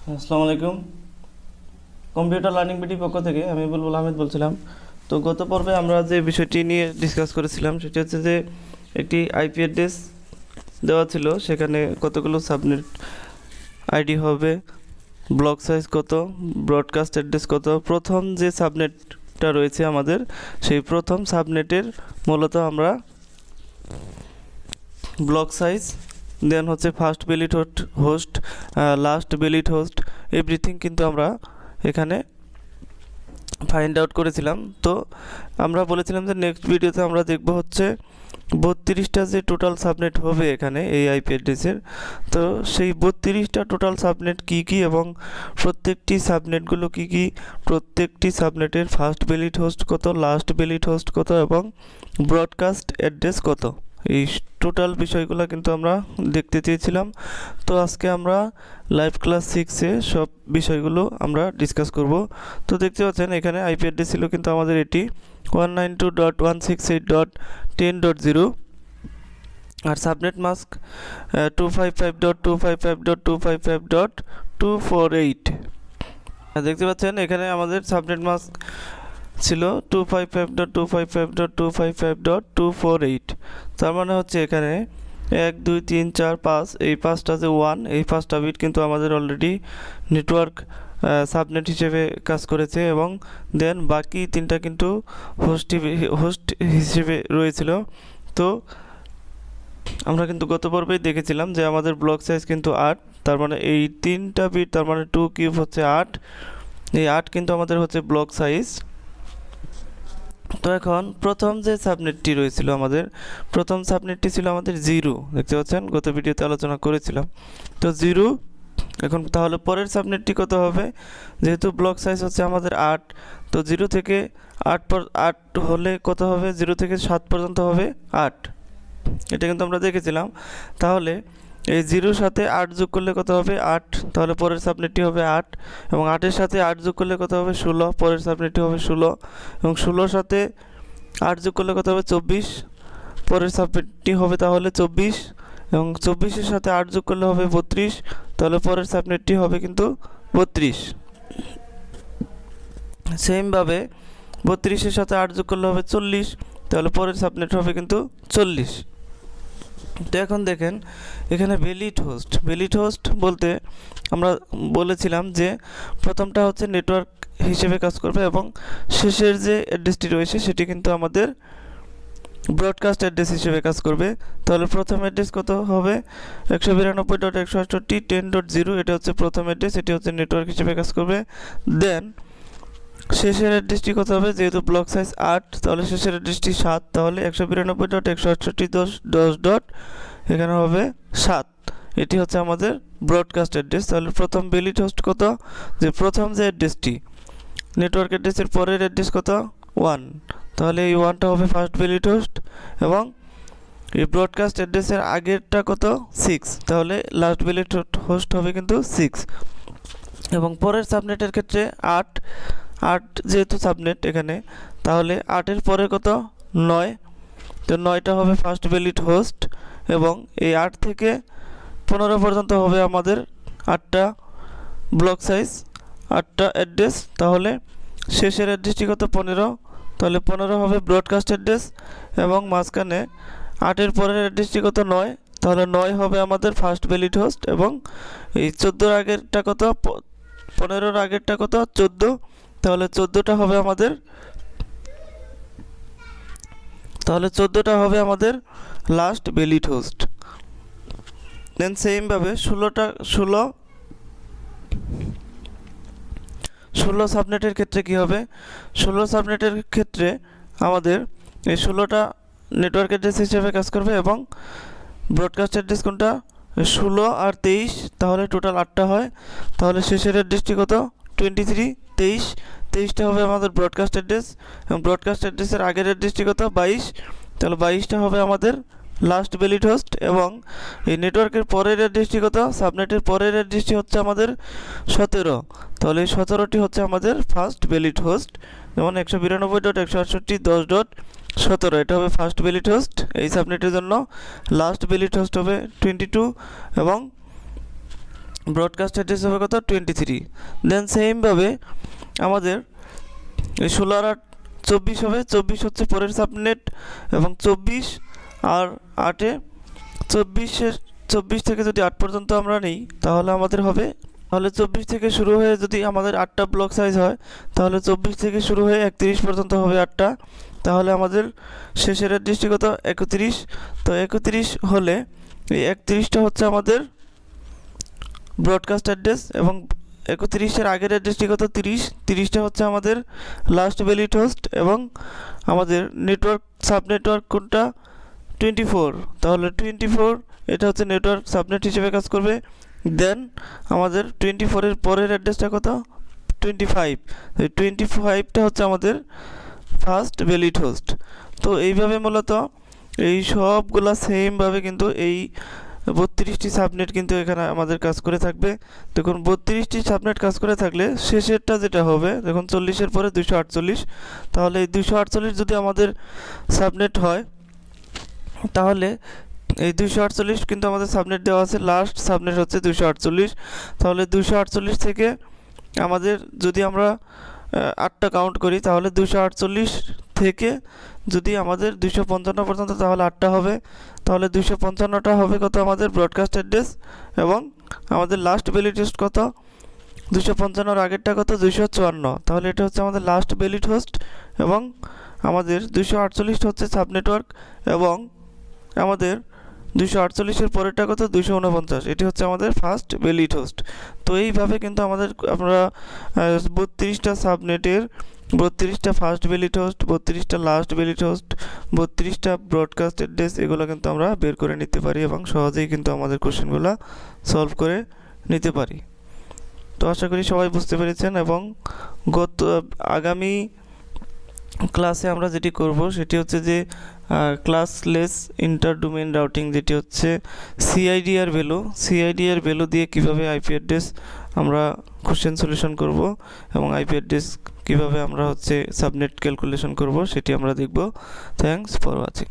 আসসালামু আলাইকুম। Computer learning BD পক্ষ থেকে আমি বুলবুল আহমেদ বলছিলাম। তো গত পর্বে আমরা যে বিষয়টি নিয়ে ডিসকাস করেছিলাম, সেটি হচ্ছে যে একটি আইপি অ্যাড্রেস দেওয়া ছিল, সেখানে কতগুলো সাবনেট আইডি হবে ব্লক সাইজ কত ব্রডকাস্ট অ্যাড্রেস কত। প্রথম যে সাবনেটটা রয়েছে আমাদের, সেই প্রথম সাবনেটের মূলত আমরা ব্লক সাইজ দেন হচ্ছে first valid host last valid host everything কিন্তু আমরা এখানে ফাইন্ড আউট করেছিলাম। তো আমরা বলেছিলাম যে নেক্সট ভিডিওতে আমরা দেখব হচ্ছে বত্রিশটা যে টোটাল সাবনেট হবে এখানে এই আইপি অ্যাড্রেসের তো সেই বত্রিশটা টোটাল সাবনেট কি কি এবং প্রত্যেকটি সাবনেটগুলো কি কি? প্রত্যেকটি সাবনেটের ফার্স্ট বেলিট হোস্ট কত লাস্ট বেলিট হোস্ট কত এবং ব্রডকাস্ট অ্যাড্রেস কত? এই টোটাল বিষয়গুলো কিন্তু আমরা দেখতে চেয়েছিলাম। তো আজকে আমরা লাইভ ক্লাস সিক্সে সব বিষয়গুলো আমরা ডিসকাস করব। তো দেখতে পাচ্ছেন, এখানে আইপি অ্যাড্রেস ছিল কিন্তু আমাদের এটি one nine two dot one six eight dot ten dot zero আর subnet mask two five five dot two five five dot two five five dot two four eight দেখতে পাচ্ছেন, এখানে আমাদের সাবনেট মাস্ক ছিল two five five dot two five five dot two five five dot two four eight তার মানে হচ্ছে এখানে এক, দুই, তিন, চার, পাঁচ, এই পাঁচটা যে ওয়ান এই পাঁচটা বিট কিন্তু আমাদের অলরেডি নেটওয়ার্ক সাবনেট হিসেবে কাজ করেছে এবং দেন বাকি তিনটা কিন্তু হোস্ট হোস্ট হিসেবে রয়েছিল। তো আমরা কিন্তু গত পর্বেই দেখেছিলাম যে আমাদের ব্লক সাইজ কিন্তু আট, তার মানে এই তিনটা বিট তার মানে টু কিউব হচ্ছে আট। এই আট কিন্তু আমাদের হচ্ছে ব্লক সাইজ তো এখন প্রথম যে সাবনেটটি রয়েছিল আমাদের, প্রথম সাবনেটটি ছিল আমাদের জিরো। দেখতে পাচ্ছেন? গত ভিডিওতে আলোচনা করেছিলাম। তো জিরো, এখন তাহলে পরের সাবনেটটি কত হবে? যেহেতু ব্লক সাইজ হচ্ছে আমাদের আট, তো জিরো থেকে আট আট হলে কত হবে? জিরো থেকে সাত পর্যন্ত হবে আট। এটা কিন্তু আমরা দেখেছিলাম। তাহলে এই জিরোর সাথে আট যোগ করলে কত হবে? আট। তাহলে পরের সাবনেটটি হবে আট। এবং আটের সাথে আট যোগ করলে কত হবে? ষোলো। পরের সাবনেটটি হবে ষোলো। এবং ষোলোর সাথে আট যোগ করলে কত হবে? চব্বিশ। পরের সাবনেটটি হবে তাহলে চব্বিশ। এবং চব্বিশের সাথে আট যোগ করলে হবে বত্রিশ। তাহলে পরের সাবনেটটি হবে কিন্তু বত্রিশ। সেমভাবে বত্রিশের সাথে আট যোগ করলে হবে চল্লিশ। তাহলে পরের সাবনেট হবে কিন্তু চল্লিশ। তো এখন দেখেন, এখানে ভ্যালিড হোস্ট ভ্যালিড হোস্ট বলতে আমরা বলেছিলাম যে প্রথমটা হচ্ছে নেটওয়ার্ক হিসেবে কাজ করবে এবং শেষের যে অ্যাড্রেসটি রয়েছে সেটি কিন্তু আমাদের ব্রডকাস্ট অ্যাড্রেস হিসেবে কাজ করবে। তাহলে প্রথম অ্যাড্রেস কত হবে? একশো বিরানব্বই ডট একশো আটষট্টি টেন ডট জিরো এটা হচ্ছে প্রথম অ্যাড্রেস এটি হচ্ছে নেটওয়ার্ক হিসেবে কাজ করবে। দেন শেষের অ্যাড্রেসটি কত হবে? যেহেতু ব্লক সাইজ আট, তাহলে শেষের অ্যাড্রেসটি সাত। তাহলে একশো বিরানব্বই ডট একশো আটষট্টি দশ দশ ডট এখানে হবে সাত। এটি হচ্ছে আমাদের ব্রডকাস্ট অ্যাড্রেস তাহলে প্রথম বেলিট হোস্ট কত? যে প্রথম যে অ্যাড্রেসটি নেটওয়ার্ক অ্যাড্রেসের পরের অ্যাড্রেস কত? ওয়ান তাহলে এই ওয়ানটা হবে ফার্স্ট বেলিট হোস্ট এবং এই ব্রডকাস্ট অ্যাড্রেসের আগেরটা কত? সিক্স তাহলে লাস্ট বেলিট হোস্ট হবে কিন্তু সিক্স এবং পরের সাবনেটের ক্ষেত্রে আট। আট যেহেতু সাবনেট এখানে, তাহলে আটের পরে কত? নয়। তো নয়টা হবে ফার্স্ট ভ্যালিড হোস্ট এবং এই আট থেকে পনেরো পর্যন্ত হবে আমাদের আটটা ব্লক সাইজ আটটা অ্যাড্রেস তাহলে শেষের অ্যাড্রেসটি কত? পনেরো। তাহলে পনেরো হবে ব্রডকাস্ট অ্যাড্রেস এবং মাঝখানে আটের পরের অ্যাড্রেসটি কত? নয়। তাহলে নয় হবে আমাদের ফার্স্ট ভ্যালিড হোস্ট এবং এই চোদ্দোর আগেরটা কত? পনেরোর আগেরটা কত? চোদ্দ। তাহলে চোদ্দোটা হবে আমাদের, তাহলে চোদ্দোটা হবে আমাদের লাস্ট বেলিট হোস্ট দেন সেমভাবে ষোলোটা, ষোলো ষোলো সাবনেটের ক্ষেত্রে কি হবে? ষোলো সাবনেটের ক্ষেত্রে আমাদের এই ষোলোটা নেটওয়ার্ক অ্যাড্রেস হিসেবে কাজ করবে এবং ব্রডকাস্ট অ্যাড্রেস কোনটা? ষোলো আর তেইশ, তাহলে টোটাল আটটা হয়। তাহলে শেষের অ্যাড্রেসটি কত? টোয়েন্টি থ্রি তেইশ, তেইশটা হবে আমাদের ব্রডকাস্ট অ্যাড্রেস এবং ব্রডকাস্ট অ্যাড্রেসের আগের অ্যাড্রেসটি কত? বাইশ। তাহলে বাইশটা হবে আমাদের লাস্ট বেলিট হোস্ট এবং এই নেটওয়ার্কের পরের অ্যাড্রেসটি কত? সাবনেটের পরের অ্যাড্রেসটি হচ্ছে আমাদের সতেরো। তাহলে সতেরোটি হচ্ছে আমাদের ফার্স্ট বেলিট হোস্ট যেমন একশো বিরানব্বই ডট একশো আটষট্টি দশ ডট সতেরো। এটা হবে ফার্স্ট বেলিট হোস্ট এই সাবনেটের জন্য। লাস্ট বেলিট হোস্ট হবে টোয়েন্টি টু এবং ব্রডকাস্ট অ্যাড্রেস হবে কত? টোয়েন্টি থ্রি দেন সেমভাবে আমাদের ষোলো আর আট, চব্বিশ হবে। চব্বিশ হচ্ছে পরের সাবনেট এবং চব্বিশ আর আটে চব্বিশের, চব্বিশ থেকে যদি আট পর্যন্ত আমরা নিই, তাহলে আমাদের হবে, তাহলে চব্বিশ থেকে শুরু হয়ে যদি আমাদের আটটা ব্লক সাইজ হয়, তাহলে চব্বিশ থেকে শুরু হয়ে একত্রিশ পর্যন্ত হবে আটটা। তাহলে আমাদের শেষের অ্যাড্রেসটি কত? একত্রিশ। তো একত্রিশ হলে এই একত্রিশটা হচ্ছে আমাদের ব্রডকাস্ট অ্যাড্রেস এবং একত্রিশের আগের অ্যাড্রেসটি কত? তিরিশ। তিরিশটা হচ্ছে আমাদের লাস্ট ভ্যালিড হোস্ট এবং আমাদের নেটওয়ার্ক সাব নেটওয়ার্ক কোনটা? টোয়েন্টি ফোর তাহলে টোয়েন্টি ফোর এটা হচ্ছে নেটওয়ার্ক সাবনেট হিসেবে কাজ করবে। দেন আমাদের টোয়েন্টি ফোরের পরের অ্যাড্রেসটা কত? টোয়েন্টি ফাইভ টোয়েন্টি ফাইভটা হচ্ছে আমাদের ফার্স্ট ভ্যালিড হোস্ট তো এইভাবে মূলত এই সবগুলা সেমভাবে কিন্তু এই বত্রিশটি সাবনেট কিন্তু এখানে আমাদের কাজ করে থাকবে। দেখুন, বত্রিশটি সাবনেট কাজ করে থাকলে শেষেরটা যেটা হবে, দেখুন চল্লিশের পরে দুশো আটচল্লিশ। তাহলে এই দুশো আটচল্লিশ যদি আমাদের সাবনেট হয়, তাহলে এই দুশো আটচল্লিশ কিন্তু আমাদের সাবনেট দেওয়া আছে লাস্ট সাবনেট হচ্ছে দুশো আটচল্লিশ। তাহলে দুশো আটচল্লিশ থেকে আমাদের যদি আমরা আটটা কাউন্ট করি, তাহলে দুশো আটচল্লিশ থেকে যদি আমাদের দুশো পঞ্চান্ন পর্যন্ত তাহলে আটটা হবে, তাহলে দুশো পঞ্চান্নটা হবে কত আমাদের ব্রডকাস্ট অ্যাড্রেস এবং আমাদের লাস্ট ভ্যালিড হোস্ট কত? দুশো পঞ্চান্নর আগেরটা কত? দুশো চুয়ান্ন। তাহলে এটা হচ্ছে আমাদের লাস্ট ভ্যালিড হোস্ট এবং আমাদের দুশো আটচল্লিশটা হচ্ছে সাব নেটওয়ার্ক এবং আমাদের দুশো আটচল্লিশের পরেরটা কত? দুশো উনপঞ্চাশ। এটি হচ্ছে আমাদের ফার্স্ট ভ্যালিড হোস্ট তো এইভাবে কিন্তু আমাদের আমরা বত্রিশটা সাবনেটের বত্রিশটা ফার্স্ট ভ্যালিড হোস্ট বত্রিশটা লাস্ট ভ্যালিড হোস্ট বত্রিশটা ব্রডকাস্ট অ্যাড্রেস এগুলো কিন্তু আমরা বের করে নিতে পারি এবং সহজেই কিন্তু আমাদের কোশ্চেনগুলো সলভ করে নিতে পারি। তো আশা করি সবাই বুঝতে পেরেছেন এবং গত, আগামী ক্লাসে আমরা যেটি করব সেটি হচ্ছে যে ক্লাসলেস ইন্টার ডোমেন রাউটিং যেটি হচ্ছে সিআইডিআর ভ্যালু সিআইডিআর ভ্যালু দিয়ে কীভাবে আইপি অ্যাড্রেস আমরা কোশ্চেন সলিউশন করব এবং আইপি অ্যাড্রেস কীভাবে আমরা হচ্ছে সাবনেট ক্যালকুলেশন করব সেটি আমরা দেখব। Thanks for watching